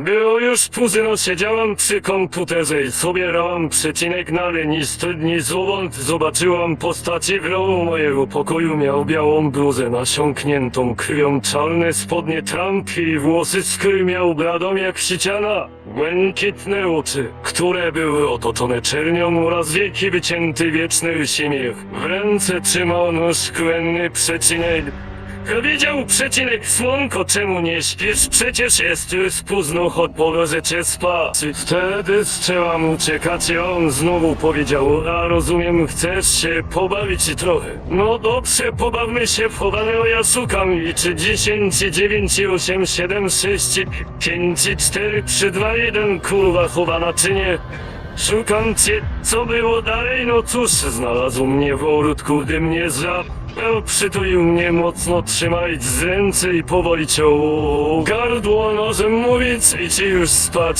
Było już późno, siedziałam przy komputerze i sobierałam przecinek na listy dni złowąt. Zobaczyłam postaci w rogu mojego pokoju. Miał białą bluzę nasiąkniętą krwią, czarne spodnie trampki i włosy skry miał bladą jak siciana. Błękitne oczy, które były otoczone czernią oraz wieki wycięty wieczny uśmiech. W ręce trzymał nóż kłenny przecinek. Widział przecinek słonko, czemu nie śpisz? Przecież jest już późno, choć cię spać. Wtedy zaczęłam uciekać i on znowu powiedział, a rozumiem, chcesz się pobawić trochę. No dobrze, pobawmy się w chowanego, ja szukam liczy 10, 9, 8, 7, 6, 5, 4, 3, 2, 1, kurwa chowana czy nie? Szukam cię, co było dalej? No cóż, znalazł mnie w ogródku, gdy mnie. No, przytulił mnie mocno, trzymając z ręce i powoli ciął gardło nożem, mówiąc i ci już spać.